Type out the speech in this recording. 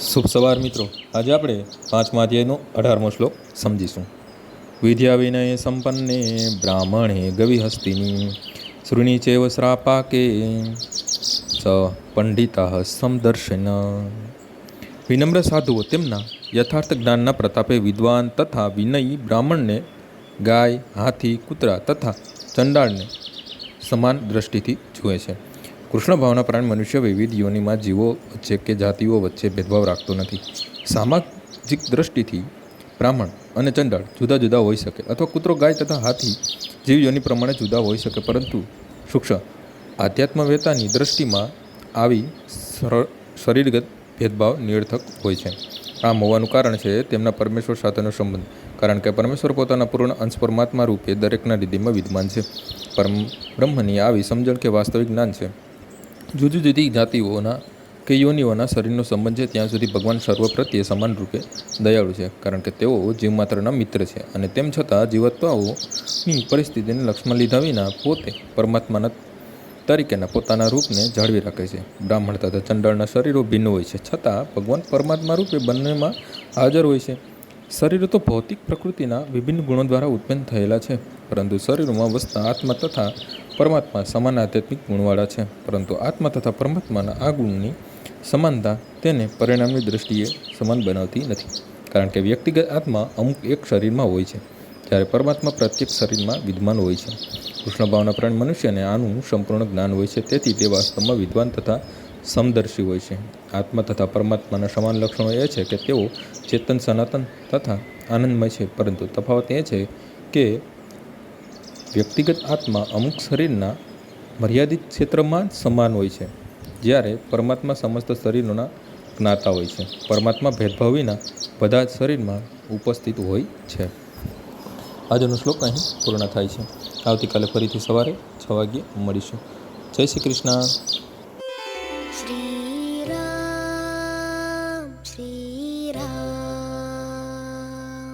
શુભ સવાર મિત્રો. આજે આપણે પાંચમા અધ્યાયનો અઢારમો શ્લોક સમજીશું. વિદ્યા વિનય સંપન્ને બ્રાહ્મણે ગવિ હસ્તિની શૃણી ચેવ શ્રાપાકે સ પંડિતા સમદર્શન. વિનમ્ર સાધુઓ, તેમના યથાર્થ જ્ઞાનના પ્રતાપે વિદ્વાન તથા વિનયી બ્રાહ્મણને ગાય, હાથી, કૂતરા તથા ચંડાળને સમાન દ્રષ્ટિથી જુએ છે. કૃષ્ણ ભાવના પ્રાણ મનુષ્ય વિવિધ યોનિમાં જીવો વચ્ચે કે જાતિઓ વચ્ચે ભેદભાવ રાખતો નથી. સામાજિક દ્રષ્ટિથી બ્રાહ્મણ અને ચંડાળ જુદા જુદા હોઈ શકે અથવા કૂતરો, ગાય તથા હાથી જીવ યોનિ પ્રમાણે જુદા હોઈ શકે, પરંતુ સૂક્ષ્મ આધ્યાત્મવેતાની દ્રષ્ટિમાં આવી શરીરગત ભેદભાવ નિરર્થક હોય છે. આમ હોવાનું કારણ છે તેમના પરમેશ્વર સાથેનો સંબંધ, કારણ કે પરમેશ્વર પોતાના પૂર્ણ અંશ પરમાત્મા રૂપે દરેકના હૃદયમાં વિદ્યમાન છે. પરમ બ્રહ્મની આવી સમજણ કે વાસ્તવિક જ્ઞાન છે. જુદી જુદી જાતિઓના કે યોનિઓના શરીરનો સંબંધ છે, ત્યાં સુધી ભગવાન સર્વ પ્રત્યે સમાન રૂપે દયાળુ છે, કારણ કે તેઓ જીવમાત્રના મિત્ર છે અને તેમ છતાં જીવત્વાઓની પરિસ્થિતિને લક્ષ્મણ લીધા વિના પોતે પરમાત્માના તરીકેના પોતાના રૂપને જાળવી રાખે છે. બ્રાહ્મણ તથા ચંડાળના શરીરો ભિન્ન હોય છે, છતાં ભગવાન પરમાત્મા રૂપે બંનેમાં હાજર હોય છે. શરીરો તો ભૌતિક પ્રકૃતિના વિભિન્ન ગુણો દ્વારા ઉત્પન્ન થયેલા છે, પરંતુ શરીરોમાં વસતા આત્મા તથા પરમાત્મા સમાન આધ્યાત્મિક ગુણવાળા છે, પરંતુ આત્મા તથા પરમાત્માના આ ગુણની સમાનતા તેને પરિણામની દૃષ્ટિએ સમાન બનાવતી નથી. કારણ કે વ્યક્તિગત આત્મા અમુક એક શરીરમાં હોય છે, જ્યારે પરમાત્મા પ્રત્યેક શરીરમાં વિદ્યમાન હોય છે. કૃષ્ણ ભાવના પ્રાણ મનુષ્યને આનું સંપૂર્ણ જ્ઞાન હોય છે, તેથી તે વાસ્તવમાં વિદ્વાન તથા સમદર્શી હોય છે. આત્મા તથા પરમાત્માના સમાન લક્ષણો એ છે કે તેઓ ચેતન સનાતન તથા આનંદમય છે, પરંતુ તફાવત એ છે કે વ્યક્તિગત આત્મા અમુક શરીરના મર્યાદિત ક્ષેત્રમાં સમાન હોય છે, જ્યારે પરમાત્મા સમસ્ત શરીરોના જ્ઞાતા હોય છે. પરમાત્મા ભેદભાવ વિના બધા જ શરીરમાં ઉપસ્થિત હોય છે. આજનો શ્લોક અહીં પૂર્ણ થાય છે. આવતીકાલે ફરીથી સવારે છ વાગ્યે મળીશું. જય શ્રી કૃષ્ણ.